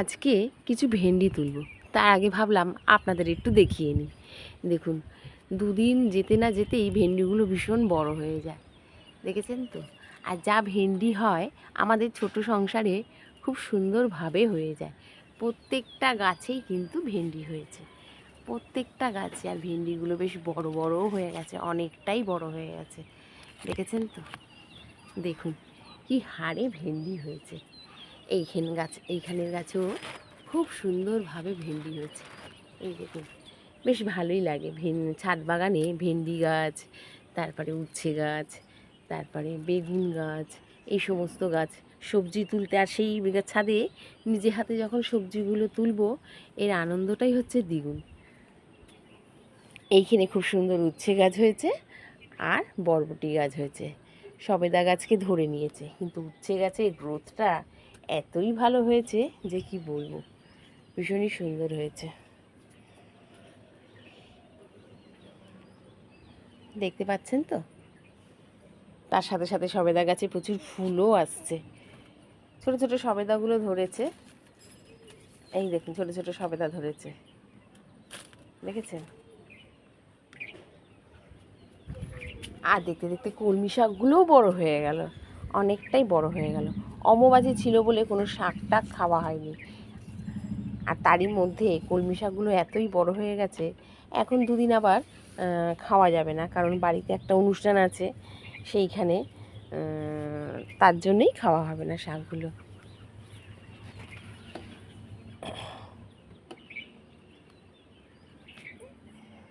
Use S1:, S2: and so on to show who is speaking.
S1: আজকে কিছু ভেন্ডি তুলব। তার আগে ভাবলাম আপনাদের একটু দেখিয়ে নিই। দেখুন, দুদিন যেতে না যেতেই ভেন্ডিগুলো ভীষণ বড় হয়ে যায়। দেখেছেন তো? আর যা ভেন্ডি হয়, আমাদের ছোট সংসারে খুব সুন্দরভাবে হয়ে যায়। প্রত্যেকটা গাছেই কিন্তু ভেন্ডি হয়েছে। প্রত্যেকটা গাছে আর ভেন্ডিগুলো বেশ বড় বড়ও হয়ে গেছে, অনেকটাই বড় হয়ে গেছে। দেখেছেন তো? দেখুন, কি হারে ভেন্ডি হয়েছে। এইখান গাছ, এইখানের গাছেও খুব সুন্দরভাবে ভেন্ডি হয়েছে। এই দেখুন, বেশ ভালোই লাগে ভেন, ছাদ বাগানে ভেন্ডি গাছ, তারপরে উচ্ছে গাছ, তারপরে বেগুন গাছ, এই সমস্ত গাছ সবজি তুলতে। আর সেই ছাদে নিজে হাতে যখন সবজিগুলো তুলবো, এর আনন্দটাই হচ্ছে দ্বিগুণ। এইখানে খুব সুন্দর উচ্ছে গাছ হয়েছে আর বরবটি গাছ হয়েছে। সবেদা গাছকে ধরে নিয়েছে, কিন্তু উচ্ছে গাছের গ্রোথটা এতই ভালো হয়েছে যে কি বলব? ভীষণই সুন্দর হয়েছে। দেখতে পাচ্ছেন তো? তার সাথে সাথে সবেদা গাছে প্রচুর ফুলও আসছে। ছোট ছোট সবেদাগুলো ধরেছে। এই দেখুন, ছোট ছোট সবেদা ধরেছে। দেখেছেন? আর দেখতে দেখতে কলমি শাকগুলোও বড় হয়ে গেল। অনেকটাই বড় হয়ে গেল। অমবাজি ছিল বলে কোনো শাক টাক খাওয়া হয়নি। আর তারই মধ্যে কলমি শাকগুলো এতই বড় হয়ে গেছে, এখন দুদিন আবার খাওয়া যাবে না। কারণ বাড়িতে একটা অনুষ্ঠান আছে, সেইখানে তার জন্যই খাওয়া হবে না শাকগুলো।